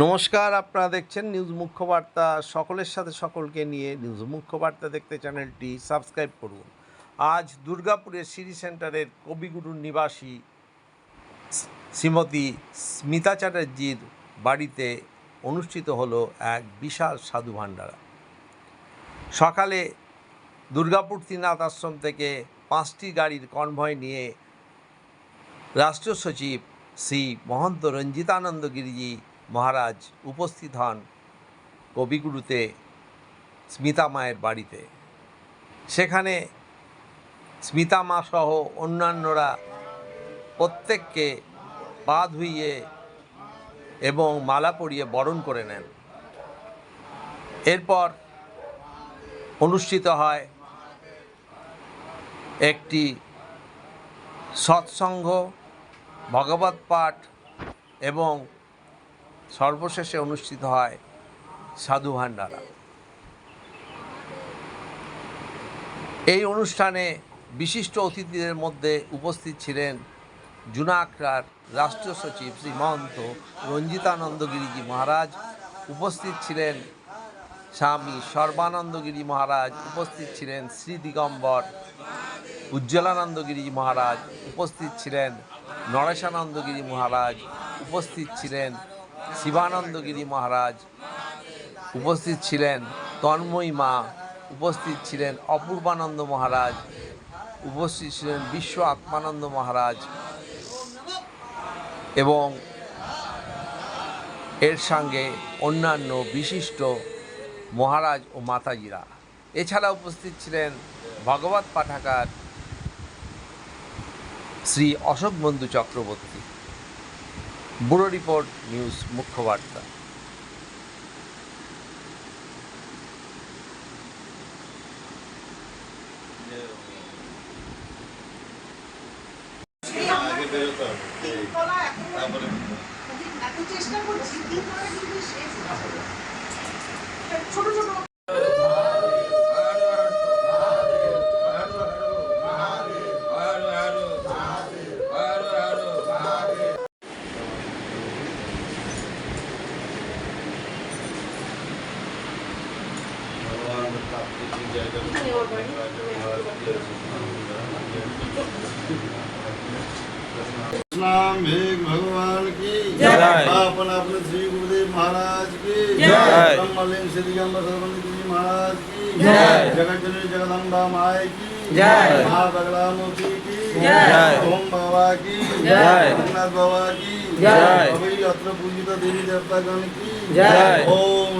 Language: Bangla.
নমস্কার, আপনারা দেখছেন নিউজ মুখ্য বার্তা সকলের সাথে সকলকে নিয়ে নিউজ মুখ্য বার্তা দেখতে চ্যানেলটি সাবস্ক্রাইব করুন। আজ দুর্গাপুরের সিটি সেন্টারের কবিগুরুর নিবাসী শ্রীমতী স্মিতা চ্যাটার্জির বাড়িতে অনুষ্ঠিত হলো এক বিশাল সাধু ভাণ্ডারা। সকালে দুর্গাপুর ত্রিনাথ আশ্রম থেকে পাঁচটি গাড়ির কনভয় নিয়ে রাষ্ট্রীয় সচিব শ্রী মহন্ত রঞ্জিতানন্দ গিরিজি মহারাজ উপস্থিত হন কবিগুরুতে স্মিতা মায়ের বাড়িতে। সেখানে স্মিতা মা সহ অন্যান্যরা প্রত্যেককে পা ধুইয়ে এবং মালা পরিয়ে বরণ করে নেন। এরপর অনুষ্ঠিত হয় একটি সৎসঙ্গ, ভগবত পাঠ এবং সর্বশেষে অনুষ্ঠিত হয় সাধু ভাণ্ডারা। এই অনুষ্ঠানে বিশিষ্ট অতিথিদের মধ্যে উপস্থিত ছিলেন জুনাকড়ার রাষ্ট্রীয় সচিব শ্রী মহন্ত রঞ্জিতানন্দ গিরিজি মহারাজ, উপস্থিত ছিলেন স্বামী সর্বানন্দগিরি মহারাজ, উপস্থিত ছিলেন শ্রী দিগম্বর উজ্জ্বলানন্দগিরি মহারাজ, উপস্থিত ছিলেন নরেশানন্দগিরি মহারাজ, উপস্থিত ছিলেন শিবানন্দগিরি মহারাজ উপস্থিত ছিলেন, তন্ময়ী মা উপস্থিত ছিলেন, অপূর্বানন্দ মহারাজ উপস্থিত ছিলেন, বিশ্ব আত্মানন্দ মহারাজ এবং এর সঙ্গে অন্যান্য বিশিষ্ট মহারাজ ও মাতাজিরা। এছাড়া উপস্থিত ছিলেন ভগবত পাঠাকার শ্রী অশোক বন্ধু চক্রবর্তী। ব্যুরো রিপোর্ট নিউজ মুখ্য বার্তা। ছোট ছোট नाम भेग भगवान की अपन अपने श्री गुरुदेव महाराज की ब्रह्मलिंग श्री दिगम्बर जी महाराज की जगत जननी जगदम्बा माए की माँ बगला मोती की ओम बाबा की जगन्नाथ बाबा की अत्र पूजिता देवी देवता गण की ओम